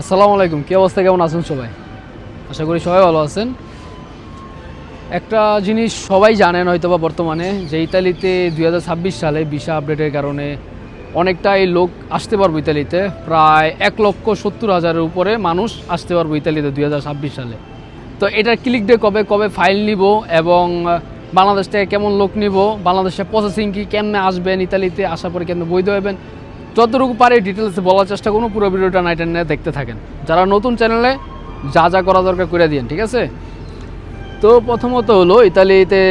আসসালামু আলাইকুম, কী অবস্থা, কেমন আছেন সবাই? আশা করি সবাই ভালো আছেন। একটা জিনিস সবাই জানেন হয়তো বা বর্তমানে, যে ইতালিতে দুই হাজার ছাব্বিশ সালে ভিসা আপডেটের কারণে অনেকটাই লোক আসতে পারব ইতালিতে। প্রায় এক লক্ষ সত্তর হাজারের উপরে মানুষ আসতে পারব ইতালিতে দুই হাজার ছাব্বিশ সালে। তো এটার ক্লিক ডে কবে কবে ফাইল নিব এবং বাংলাদেশ থেকে কেমন লোক নিব, বাংলাদেশে প্রসেসিং কি কেমনে আসবেন, ইতালিতে আসার পরে কেমনে বৈধ হবেন যতটুকু পারে ডিটেলসে বলার চেষ্টা করুন, পুরো ভিডিওটা নাইট নিয়ে দেখতে থাকেন। যারা নতুন চ্যানেলে যা যা করা দরকার করে দিন ঠিক আছে? তো প্রথমত হলো, ইতালিতে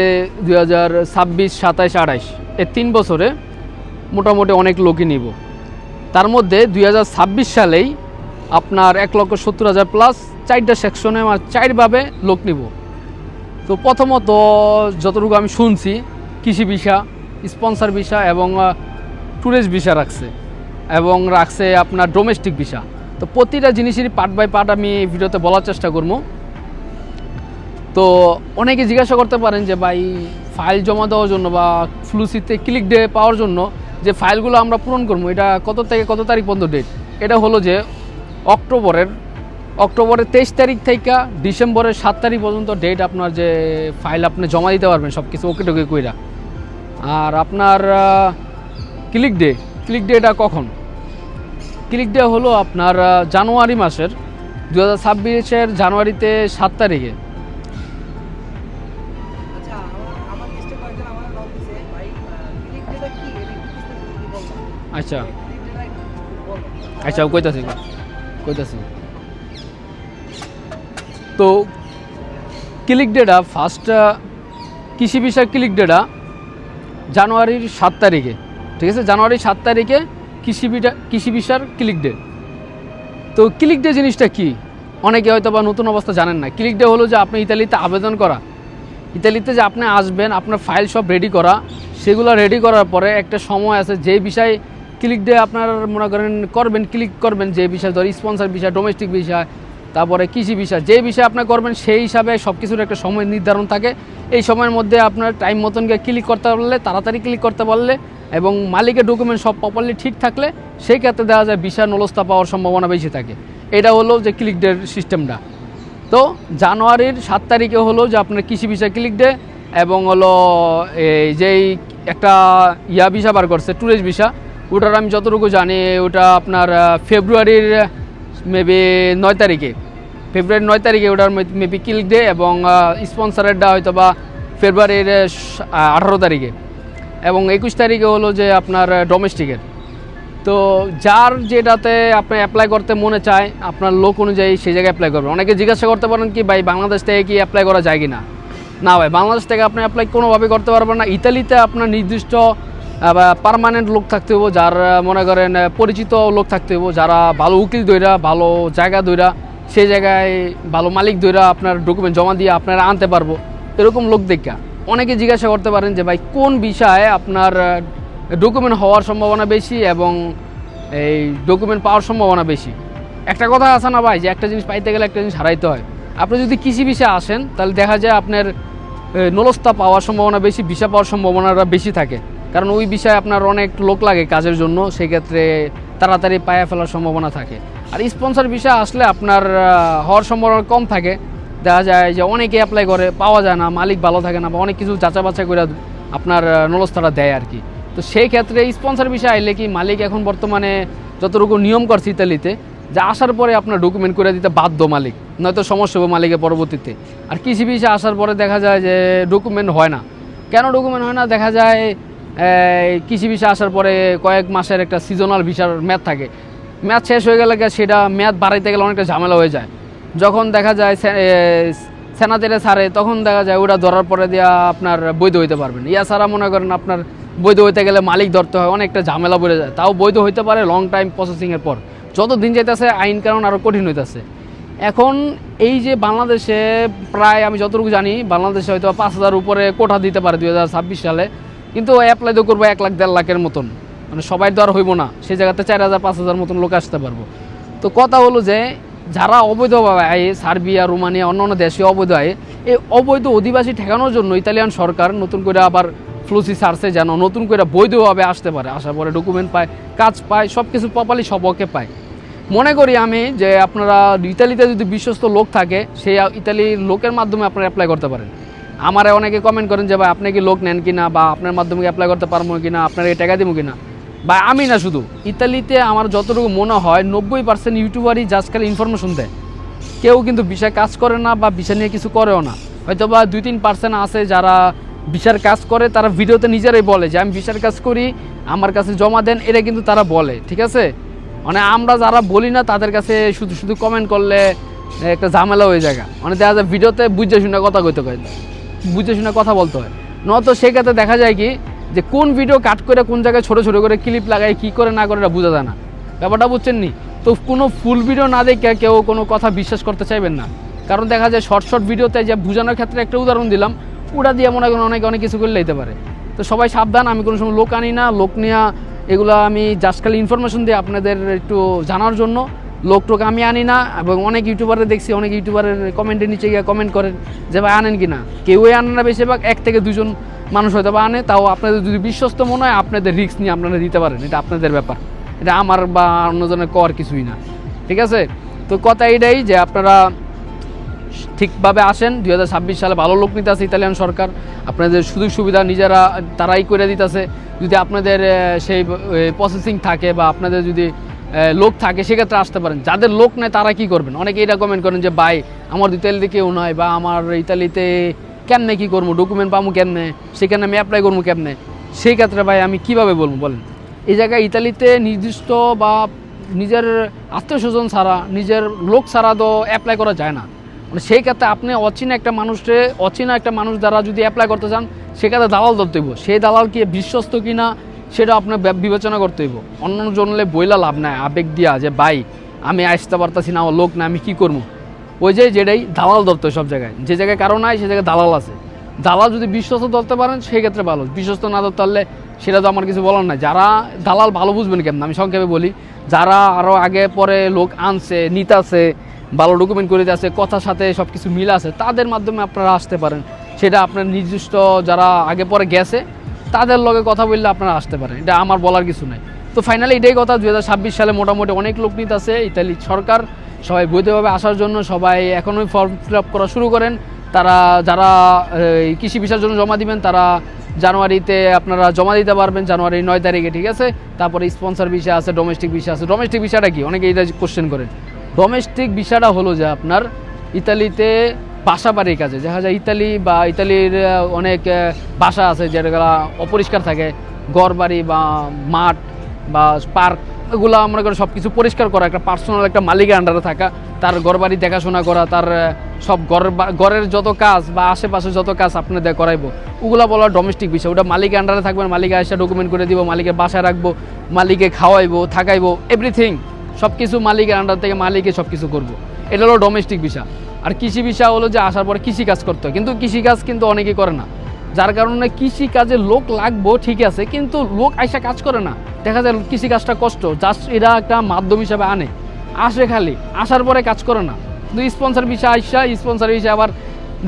দুই হাজার ছাব্বিশ, সাতাইশ, আঠাইশ, এই তিন বছরে মোটামুটি অনেক লোকই নিব। তার মধ্যে দুই হাজার ছাব্বিশ সালেই আপনার এক লক্ষ সত্তর হাজার প্লাস চারটা সেকশনে আমার চারভাবে লোক নিব। তো প্রথমত যতটুকু আমি শুনছি, কৃষি ভিসা স্পন্সর ভিসা এবং ট্যুরিস্ট ভিসা রাখছে। এবং রাখছে আপনার ডোমেস্টিক ভিসা তো প্রতিটা জিনিসেরই পার্ট বাই পার্ট আমি এই ভিডিওতে বলার চেষ্টা করব। তো অনেকে জিজ্ঞাসা করতে পারেন যে, ভাই ফাইল জমা দেওয়ার জন্য বা ফ্লুসিতে ক্লিক ডে পাওয়ার জন্য যে ফাইলগুলো আমরা পূরণ করব, এটা কত থেকে কত তারিখ পর্যন্ত ডেট এটা হলো যে অক্টোবরের অক্টোবরের তেইশ তারিখ থেকে ডিসেম্বরের সাত তারিখ পর্যন্ত ডেট আপনার যে ফাইল আপনি জমা দিতে পারবেন সব কিছু ওকে টোকে কইরা। আর আপনার ক্লিক ডে ক্লিক ডে এটা কখন? ক্লিক ডে হলো আপনার জানুয়ারি মাসের দু হাজার ছাব্বিশের জানুয়ারিতে সাত তারিখে। আচ্ছা আচ্ছা। ডেটা আচ্ছা কইতাছি কইতাছি। তো ক্লিক ডেটা ফার্স্ট কৃষি বিষয় ক্লিক ডেটা জানুয়ারির সাত তারিখে ঠিক আছে? জানুয়ারির সাত তারিখে কৃষি বিটা কৃষি বিষয়ের ক্লিক ডে তো ক্লিক ডে জিনিসটা কি? অনেকে হয়তো বা নতুন অবস্থা জানেন না। ক্লিক ডে হলো যে আপনি ইতালিতে আবেদন করা। ইতালিতে যে আপনি আসবেন, আপনার ফাইল সব রেডি করা। সেগুলো রেডি করার পরে একটা সময় আছে, যে বিষয়ে ক্লিক ডে আপনার মনে করেন করবেন ক্লিক করবেন যে বিষয়, ধর স্পন্সর বিষয় ডোমেস্টিক বিষয়, তারপরে কৃষি বিষয়, যে বিষয় আপনি করবেন সেই হিসাবে সব কিছুর একটা সময় নির্ধারণ থাকে। এই সময়ের মধ্যে আপনার টাইম মতন ক্লিক করতে পারলে, তাড়াতাড়ি ক্লিক করতে পারলে এবং মালিকের ডকুমেন্ট সব প্রপারলি ঠিক থাকলে, সেই ক্ষেত্রে দেখা যায় বিষয় নলস্তা পাওয়ার সম্ভাবনা বেশি থাকে। এটা হলো যে ক্লিক ডের সিস্টেমটা তো জানুয়ারির সাত তারিখে হলো যে আপনার কৃষি বিষয় ক্লিক ডে এবং হলো এই যেই একটা ইয়া ভিসা বার করছে ট্যুরিস্ট ভিসা, ওটার আমি যতটুকু জানি, ওটা আপনার ফেব্রুয়ারির মেবি নয় তারিখে। ফেব্রুয়ারির নয় তারিখে ওটার মেবি ক্লিক ডে এবং স্পন্সারেরটা হয়তো বা ফেব্রুয়ারির আঠারো তারিখে। এবং একুশ তারিখে হলো যে আপনার ডোমেস্টিকের তো যার যেটাতে আপনি অ্যাপ্লাই করতে মনে চায়, আপনার লোক অনুযায়ী সেই জায়গায় অ্যাপ্লাই করবেন অনেকে জিজ্ঞাসা করতে পারেন কি, ভাই, বাংলাদেশ থেকে কি অ্যাপ্লাই করা যায় কি না না ভাই, বাংলাদেশ থেকে আপনি অ্যাপ্লাই কোনোভাবে করতে পারবেন না। ইতালিতে আপনার নির্দিষ্ট পারমানেন্ট লোক থাকতে হব যার মনে করেন পরিচিত লোক থাকতে হব যারা ভালো উকিল দইরা, ভালো জায়গা দইরা সেই জায়গায় ভালো মালিক দইরা আপনার ডকুমেন্ট জমা দিয়ে আপনারা আনতে পারব। এরকম লোক দেখা। অনেকে জিজ্ঞাসা করতে পারেন যে, ভাই, কোন বিষয়ে আপনার ডকুমেন্ট হওয়ার সম্ভাবনা বেশি এবং এই ডকুমেন্ট পাওয়ার সম্ভাবনা বেশি? একটা কথা আছে না ভাই, যে একটা জিনিস পাইতে গেলে একটা জিনিস হারাইতে হয়। আপনি যদি কৃষি বিষয়ে আসেন, তাহলে দেখা যায় আপনার নলস্তা পাওয়ার সম্ভাবনা বেশি, ভিসা পাওয়ার সম্ভাবনাটা বেশি থাকে। কারণ ওই বিষয়ে আপনার অনেক লোক লাগে কাজের জন্য, সেক্ষেত্রে তাড়াতাড়ি পায়ে ফেলার সম্ভাবনা থাকে। আর স্পন্সর বিষয় আসলে আপনার হওয়ার সম্ভাবনা কম থাকে। দেখা যায় যে অনেকে অ্যাপ্লাই করে পাওয়া যায় না মালিক ভালো থাকে না বা অনেক কিছু যাচা বাছাই করে আপনার আহ, নলস্তাটা দেয় আর কি। তো সেই ক্ষেত্রে স্পন্সর বিষয় আইলে কি মালিক এখন বর্তমানে যতটুকু নিয়ম করছে ইতালিতে যে আসার পরে আপনার ডকুমেন্ট করে দিতে বাধ্য মালিক। নয়তো সমস্যা হবে মালিকের পরবর্তীতে। আর কৃষি বিষয়ে আসার পরে দেখা যায় যে ডকুমেন্ট হয় না। কেন ডকুমেন্ট হয় না? দেখা যায় কৃষি বিষয় আসার পরে কয়েক মাসের একটা সিজনাল ভিসার ম্যাথ থাকে। ম্যাথ শেষ হয়ে গেলে সেটা ম্যাথ বাড়াইতে গেলে অনেকটা ঝামেলা হয়ে যায়। যখন দেখা যায় সেনাতেরে ছাড়ে, তখন দেখা যায় ওটা ধরার পরে দেওয়া আপনার বৈধ হইতে পারবেন ইয়া ছাড়া মনে করেন আপনার বৈধ হইতে গেলে মালিক ধরতে হয়, অনেকটা ঝামেলা পড়ে যায়। তাও বৈধ হইতে পারে লং টাইম প্রসেসিংয়ের পর। যত দিন যাইতেছে, আইন কারণ আরও কঠিন হইতেছে। এখন এই যে বাংলাদেশে প্রায় আমি যতটুকু জানি, বাংলাদেশে হয়তো পাঁচ হাজার উপরে কোঠা দিতে পারে দু হাজার ছাব্বিশ সালে, কিন্তু অ্যাপ্লাই তো করব এক লাখ, দেড় লাখের মতন। মানে সবাই তো আর হইব না সেই জায়গাতে চার হাজার, পাঁচ হাজার মতন লোক আসতে পারব। তো কথা হলো যে, যারা অবৈধভাবে আয়ে, সার্বিয়া, রোমানিয়া, অন্যান্য দেশে অবৈধ আয়ে, এই অবৈধ অধিবাসী ঠেকানোর জন্য ইতালিয়ান সরকার নতুন করে আবার ফ্লুসি সার্চে যেন নতুন করে বৈধভাবে আসতে পারে। আসার পরে ডকুমেন্ট পায়, কাজ পায় সব কিছু প্রপারলি সবকে পায়। মনে করি আমি যে আপনারা ইতালিতে যদি বিশ্বস্ত লোক থাকে সেই ইতালির লোকের মাধ্যমে আপনারা অ্যাপ্লাই করতে পারেন। আমারে অনেকে কমেন্ট করেন যে, ভাই, আপনি কি লোক নেন কিনা বা আপনার মাধ্যমে অ্যাপ্লাই করতে পারব কিনা, আপনার এই টাকা দিব কিনা? বা আমি না শুধু। ইতালিতে আমার যতটুকু মনে হয়, নব্বই পার্সেন্ট ইউটিউবারই জাস্ট খালি ইনফরমেশন দেয়। কেউ কিন্তু বিষয় কাজ করে না বা বিষয় নিয়ে কিছু করেও না। হয়তো বা দুই তিন পার্সেন্ট আছে যারা বিচার কাজ করে, তারা ভিডিওতে নিজেরাই বলে যে, আমি বিচার কাজ করি, আমার কাছে জমা দেন। এটা কিন্তু তারা বলে, ঠিক আছে? মানে আমরা যারা বলি না, তাদের কাছে শুধু শুধু কমেন্ট করলে একটা ঝামেলা হয়ে যায় মানে দেখা যায় ভিডিওতে বুঝে শুনে কথা কইতে হয়। বুঝে শুনে কথা বলতে হয়। নয়তো সেক্ষেত্রে দেখা যায় কি যে কোন ভিডিও কাট করে কোন জায়গায় ছোটো ছোটো করে ক্লিপ লাগায়, কী করে না করে, এটা বোঝা যায় না। ব্যাপারটা বুঝছেন নি? তো কোনো ফুল ভিডিও না দেখে কেউ কোনো কথা বিশ্বাস করতে চাইবেন না। কারণ দেখা যায় শর্ট শর্ট ভিডিওতে যে বোঝানোর ক্ষেত্রে একটা উদাহরণ দিলাম, ওটা দিয়ে মনে করেন অনেকে, অনেক কিছু করে নিতে পারে। তো সবাই সাবধান, আমি কোনো সময় লোক আনি না, লোক নেওয়া এগুলো আমি জাস্ট খালি ইনফরমেশন দিই আপনাদের একটু জানার জন্য। লোক টোক আমি আনি না, এবং অনেক ইউটিউবারে দেখছি, অনেক ইউটিউবারের কমেন্টের নিচে গিয়ে কমেন্ট করেন যে, ভাই আনেন কি না কেউই আনে না বেশিরভাগ, এক থেকে দুজন মানুষ হয়তো বা আনে তাও আপনাদের যদি বিশ্বস্ত মনে হয়, আপনাদের রিস্ক নিয়ে আপনারা দিতে পারেন। এটা আপনাদের ব্যাপার। এটা আমার বা অন্যজনের কর কিছুই না। ঠিক আছে? তো কথা এটাই যে আপনারা ঠিকভাবে আসেন, দুই হাজার ছাব্বিশ সালে ভালো লোক নিতে আছে ইতালিয়ান সরকার। আপনাদের সুযোগ সুবিধা নিজেরা, তারাই করে দিতেছে। যদি আপনাদের সেই প্রসেসিং থাকে বা আপনাদের যদি লোক থাকে, সেক্ষেত্রে আসতে পারেন। যাদের লোক নেয় তারা কি করবেন? অনেকে এটা কমেন্ট করেন যে, ভাই, আমার ইতালিতে কেউ নয় বা আমার ইতালিতে কেমনে কী করব? ডকুমেন্ট পাবো কেমনে? সেখানে আমি অ্যাপ্লাই করব কেমনে? সেই ক্ষেত্রে ভাই আমি কীভাবে বলব বলেন? এই জায়গায় ইতালিতে নির্দিষ্ট বা নিজের আত্মীয় স্বজন ছাড়া, নিজের লোক ছাড়া তো অ্যাপ্লাই করা যায় না। মানে সেই ক্ষেত্রে আপনি অচেনা একটা মানুষকে, অচেনা একটা মানুষ দ্বারা যদি অ্যাপ্লাই করতে চান, সেক্ষেত্রে দালাল ধরতে হইব। সেই দালাল কি বিশ্বস্ত কি না সেটা আপনার বিবেচনা করতে হইব। অন্য জনলে বইলা লাভ নাই, আবেগ দিয়া যে, ভাই, আমি আসতে পারতাছি না আমার লোক না আমি কী করব? ওই যে যেটাই দালাল ধরতে সব জায়গায়। যে জায়গায় কারও নাই, সে জায়গায় দালাল আছে। দালাল যদি বিশ্বস্ত ধরতে পারেন, সেই ক্ষেত্রে ভালো। বিশ্বস্ত না ধরতে পারলে সেটা তো আমার কিছু বলার নাই। যারা দালাল ভালো বুঝবেন কেমন? আমি সংক্ষেপে বলি, যারা আরও আগে পরে লোক আনছে, নিতাছে, ভালো ডকুমেন্ট করে আছে কথার সাথে সব কিছু মিল আছে, তাদের মাধ্যমে আপনারা আসতে পারেন। সেটা আপনার নির্দিষ্ট যারা আগে পরে গেছে, তাদের লগে কথা বললে আপনারা আসতে পারেন। এটা আমার বলার কিছু নাই। তো ফাইনালি এটাই কথা দু হাজার ছাব্বিশ সালে মোটামুটি অনেক লোক নিতে আছে ইতালি সরকার সবাই বৈধভাবে আসার জন্য সবাই এখনই ফর্ম ফিল আপ করা শুরু করেন। তারা যারা কৃষি ভিসার জন্য জমা দিবেন, তারা জানুয়ারিতে আপনারা জমা দিতে পারবেন জানুয়ারি নয় তারিখে, ঠিক আছে? তারপরে স্পন্সর ভিসা আছে ডোমেস্টিক ভিসা আছে। ডোমেস্টিক ভিসাটা কি? অনেকে এটা কোশ্চেন করেন ডোমেস্টিক ভিসাটা হলো যে আপনার ইতালিতে বাসা বাড়ির কাজে, দেখা যায় ইতালি বা ইতালির অনেক বাসা আছে যেগুলা অপরিষ্কার থাকে। ঘর বাড়ি বা মাঠ বা পার্ক এগুলো মনে করে সব কিছু পরিষ্কার করা, একটা পার্সোনাল একটা মালিকের আন্ডারে থাকা, তার ঘর বাড়ি দেখাশোনা করা, তার সব ঘরের ঘরের যত কাজ বা আশেপাশে যত কাজ আপনি দেখ করাইবো, ওগুলো বলা ডোমেস্টিক বিষয়। ওটা মালিকের আন্ডারে থাকবেন, মালিক এসে ডকুমেন্ট করে দিব, মালিকের বাসায় রাখব মালিকে খাওয়াইবো, থাকাইবো এভরিথিং সব কিছু মালিকের আন্ডার থেকে মালিকে সব কিছু করব। এটা হলো ডোমেস্টিক বিষয় আর কৃষি বিষয় হলো যে আসার পরে কৃষি কাজ করতে হয়। কিন্তু কৃষি কাজ কিন্তু অনেকেই করে না। যার কারণে কৃষি কাজে লোক লাগবো, ঠিক আছে, কিন্তু লোক আইসা কাজ করে না। দেখা যায় কৃষি কাজটা কষ্ট জাস্ট এরা একটা মাধ্যম হিসাবে আনে। আসে খালি, আসার পরে কাজ করে না। কিন্তু স্পন্সর বিষয় আইসা স্পন্সর বিষয় আবার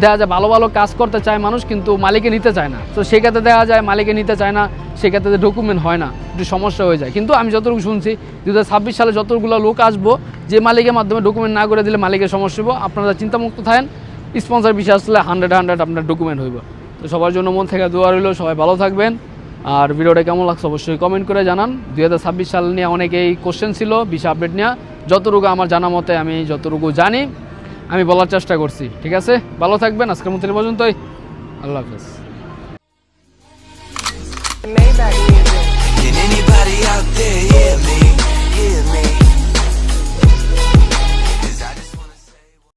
দেখা যায় ভালো ভালো কাজ করতে চায় মানুষ, কিন্তু মালিকে নিতে চায় না। তো সেক্ষেত্রে দেখা যায় মালিকে নিতে চায় না, সেক্ষেত্রে ডকুমেন্ট হয় না, একটু সমস্যা হয়ে যায়। কিন্তু আমি যতটুকু শুনছি দু সালে যতগুলো লোক আসব, যে মালিকের মাধ্যমে ডকুমেন্ট না করে দিলে মালিকের সমস্যা হব আপনারা চিন্তামুক্ত থাকেন স্পন্সর বিষয় আসলে হান্ড্রেড হান্ড্রেড আপনার ডকুমেন্ট হইব। তো সবার জন্য মন থেকে দোয়া রইল, সবাই ভালো থাকবেন। আর ভিডিওটা কেমন লাগছে অবশ্যই কমেন্ট করে জানান। দুই হাজার ছাব্বিশ সাল নিয়ে অনেকেই কোশ্চেন ছিল, বিষয় আপডেট নিয়ে যতটুকু আমার জানা মতে আমি যতটুকু জানি, আমি বলার চেষ্টা করছি, ঠিক আছে? ভালো থাকবেন, আজকের মতো পর্যন্তই। আল্লাহ হাফেজ?